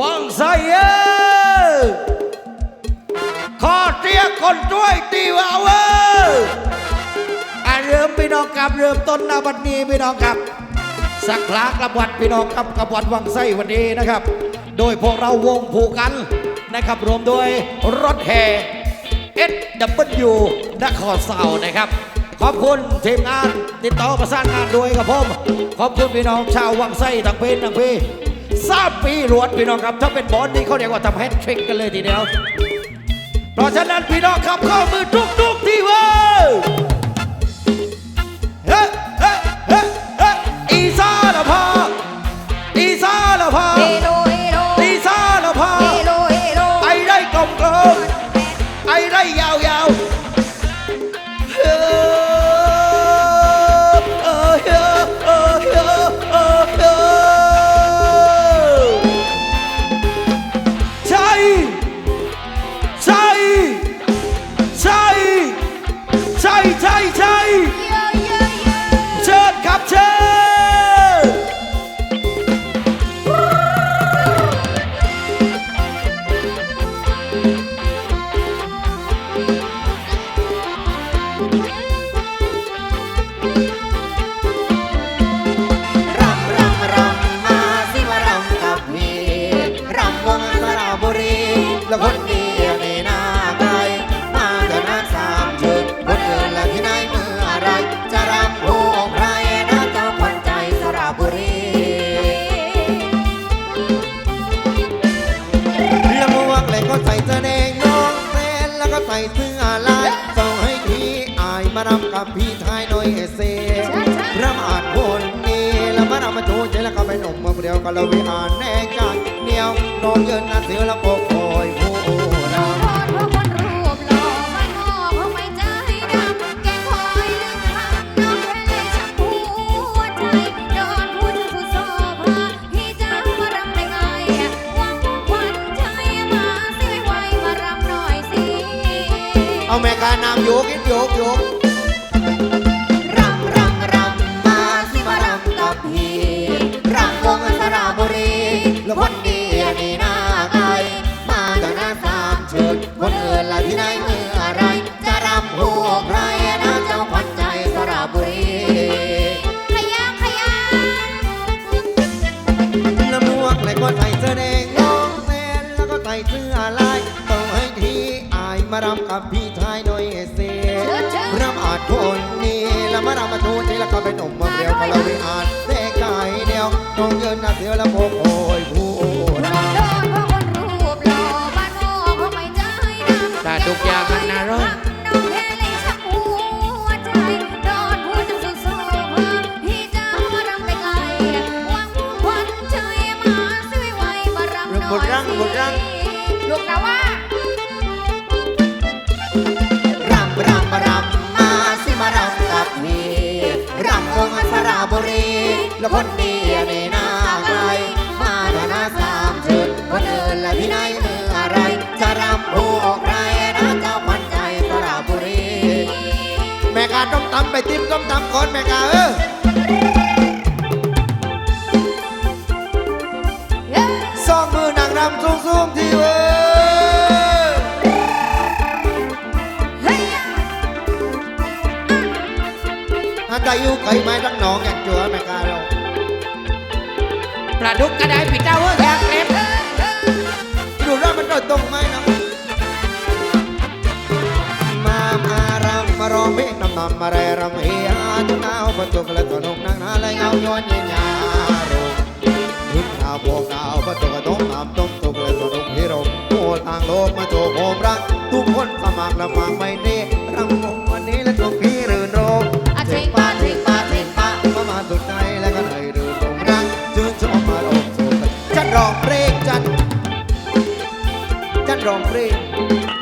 วังไซเออขอเตียคนช่วยตีว่าเวออะเริ่มพี่น้องครับเริ่มต้นนาบัดนี้พี่น้องครับ สักครากระบวัดพี่น้องครับกระบวัดวังไส้วันนี้นะครับ โดยพวกเราวงผูกกันนะครับ รวมโดยรถแห่ SW นครเสานะครับขอบคุณทีมงานติดต่อประสานงานด้วยกับผม ขอบคุณพี่น้องชาววังไส้ทั้งเพนทั้งพี่ ทราบปีรวดพี่น้องครับ ถ้าเป็นบอสนี่เขาเรียกว่าทำแฮตทริกกันเลยทีเดียว เพราะฉะนั้นพี่น้องครับข้อมือทุกทุกๆทีเว้ย แล้วคนเดียวในหน้าไกลมาเดินนัสามชุดคนอื่นละที่ไหนเมื่อไร จะรำผู้องใครนะเจ้าขวัญใจสระบุรีละมวกเลยก็ใส่เสดงน้องแฟนแล้วก็ใส่เสื้อลายส่งให้พี่อายมารำกับพี่ชายหน่อยเซรำอาจคนนี้แล้วมารำมาโชว์ใจแล้วก็ไปหนุ่มเมืองเดียวก็เราวิอ่านแน่ใจเดียวน้องยืนนาเสือแล้วโปกคอ เอาแม่กานำโยกโยกโยกรำรำรำมาสิมารำกับพี่รำวงสระบุรีแล้วคนดีนี่หน้าไกลมาจากหน้าสามชุดคนอื่นละที่ไหนเมื่อไร จะรำหัวใครนะเจ้าขวัญใจสระบุรีขยันขยันน้ำมวกเลยก็ใส่เสื้อแดงน้องแฟนแล้วก็ใส่เสื้อลาย มารำกับพี่ชายหน่อยเสียเชิญเชิญรำอาจคนนี้แล้วมารำมาทูใจแล้วก็เป็นหนุ่มเมืองเดียวก็เราไม่อาจแน่ใจเดียวน้องยืนหน้าเสือแล้วโบกโอยผู้รำโดนเพราะคนรูปหล่อบ้านนอกเพราะไม่ใจดำแต่ทุกอย่างมันน่ารักน้องแค่เลยชักหัวใจโดนพูดจนสุดโซภาพี่จะมารำได้ไงหวังควันใจมาสิไวๆมารำหน่อยบุญรังบุญรังลูกนะว่า ล้วคนดีในหน้าไกลมาฐานะสามชุดคนอื่นละที่ไหนเมื่อไร จะรำผู้ออกใครนะเจ้าขวัญใจสระบุรี แม่กาต้มตำไปติ้มต้มตำก่อนแม่กาเออเย้สองมือนางรำสูงสูงๆที่เว้ยเฮ้ยหากใครอยู่ไกลไม้รักน้องอย่างจัวแม่กาเรา ปลาดุกก็ได้ปิดเจ้าเว้ยกเล็บดูแล้วมันโดดตรงไหมนะมามารำมารองเพลงนำนำมาแรรำเฮียจุนเอาประตูกและสนุกนางนาและเงาย้อนเย็นยาโรงทุกดาวบวกดาวประตูกระต้องตามต้องตุกและสนุกฮิโรมโอ้ทางโลกมาโชว์โคมรัก ทุกคนสมัครและมากไม่เน่รำ ร้องเพลง